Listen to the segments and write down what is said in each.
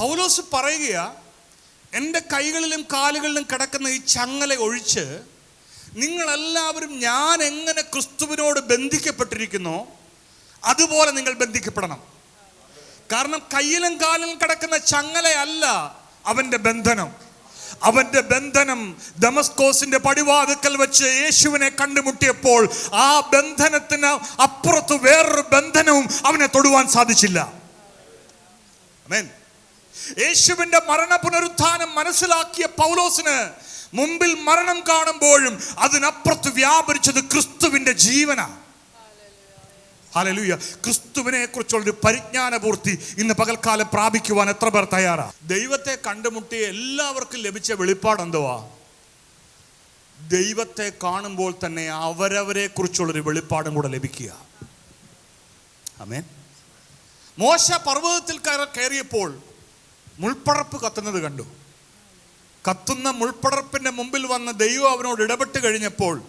പൗലോസ് പറയുക എന്റെ കൈകളിലും കാലുകളിലും കിടക്കുന്ന ഈ ചങ്ങല ഒഴിച്ച് നിങ്ങളെല്ലാവരും ഞാൻ എങ്ങനെ ക്രിസ്തുവിനോട് ബന്ധിക്കപ്പെട്ടിരിക്കുന്നോ അതുപോലെ നിങ്ങൾ ബന്ധിക്കപ്പെടണം. കാരണം കയ്യിലും കാലിലും കിടക്കുന്ന ചങ്ങലയല്ല അവന്റെ ബന്ധനം. അവന്റെ ബന്ധനം ദമസ്കോസിന്റെ പടിവാതുക്കൽ വെച്ച് യേശുവിനെ കണ്ടുമുട്ടിയപ്പോൾ ആ ബന്ധനത്തിന് അപ്പുറത്ത് വേറൊരു ബന്ധനവും അവനെ തൊടുവാൻ സാധിച്ചില്ല. യേശുവിന്റെ മരണ പുനരുത്ഥാനം മനസ്സിലാക്കിയ പൗലോസിന് മുമ്പിൽ മരണം കാണുമ്പോഴും അതിനപ്പുറത്ത് വ്യാപരിച്ചത് ക്രിസ്തുവിന്റെ ജീവനാണ് ഹലലൂയ ക്രിസ്തുവിനെ കുറിച്ചുള്ള ഒരു പരിജ്ഞാനപൂർത്തി ഇന്ന് പകൽക്കാലം പ്രാപിക്കുവാൻ എത്ര പേർ തയ്യാറാ? ദൈവത്തെ കണ്ടുമുട്ടിയ എല്ലാവർക്കും ലഭിച്ച വെളിപ്പാട് എന്തുവാ ദൈവത്തെ കാണുമ്പോൾ തന്നെ അവരവരെ കുറിച്ചുള്ളൊരു വെളിപ്പാടും കൂടെ ലഭിക്കുക. ആമേൻ. മോശ പർവതത്തിൽ കയറിയപ്പോൾ മുൾപ്പടർപ്പ് കത്തുന്നത് കണ്ടു. കത്തുന്ന മുൾപ്പടർപ്പിന്റെ മുമ്പിൽ വന്ന ദൈവം അവനോട് ഇടപെട്ട് കഴിഞ്ഞപ്പോൾ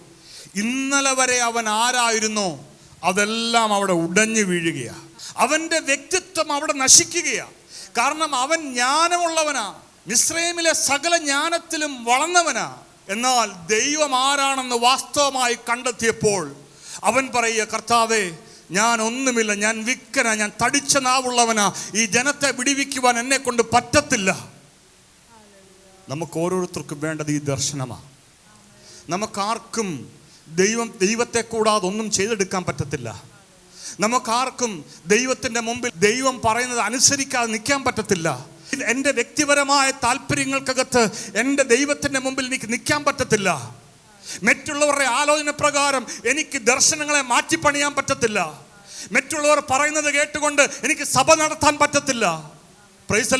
ഇന്നലെ വരെ അവൻ ആരായിരുന്നോ അതെല്ലാം അവിടെ ഉടഞ്ഞു വീഴുകയാണ് അവന്റെ വ്യക്തിത്വം അവിടെ നശിക്കുകയാണ് കാരണം അവൻ ജ്ഞാനമുള്ളവനാ. മിശ്രൈമിലെ സകല ജ്ഞാനത്തിലും വളർന്നവനാ. എന്നാൽ ദൈവം ആരാണെന്ന് വാസ്തവമായി കണ്ടെത്തിയപ്പോൾ അവൻ പറയുക കർത്താവേ ഞാൻ ഒന്നുമില്ല ഞാൻ വിക്കന ഞാൻ തടിച്ച നാവുള്ളവനാ. ഈ ജനത്തെ വിടിവിക്കുവാൻ എന്നെ കൊണ്ട് പറ്റത്തില്ല. നമുക്ക് ഓരോരുത്തർക്കും വേണ്ടത് ഈ ദർശനമാണ് നമുക്കാർക്കും ദൈവം ദൈവത്തെ കൂടാതെ ഒന്നും ചെയ്തെടുക്കാൻ പറ്റത്തില്ല. നമുക്കാർക്കും ദൈവത്തിന്റെ മുമ്പിൽ ദൈവം പറയുന്നത് അനുസരിക്കാതെ നിൽക്കാൻ പറ്റത്തില്ല. എന്റെ വ്യക്തിപരമായ താല്പര്യങ്ങൾക്കകത്ത് എന്റെ ദൈവത്തിന്റെ മുമ്പിൽ എനിക്ക് നിൽക്കാൻ പറ്റത്തില്ല. മറ്റുള്ളവരുടെ ആലോചന പ്രകാരം എനിക്ക് ദർശനങ്ങളെ മാറ്റിപ്പണിയാൻ പറ്റത്തില്ല. മറ്റുള്ളവർ പറയുന്നത് കേട്ടുകൊണ്ട് എനിക്ക് സഭ നടത്താൻ പറ്റത്തില്ല. പ്രൈസ്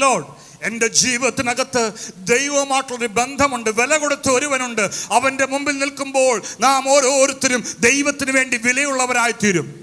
എന്റെ ജീവിതത്തിനകത്ത് ദൈവമായിട്ടുള്ളൊരു ബന്ധമുണ്ട്. വില കൊടുത്ത ഒരുവനുണ്ട്. അവന്റെ മുമ്പിൽ നിൽക്കുമ്പോൾ നാം ഓരോരുത്തരും ദൈവത്തിന് വേണ്ടി വിലയുള്ളവരായി തീരും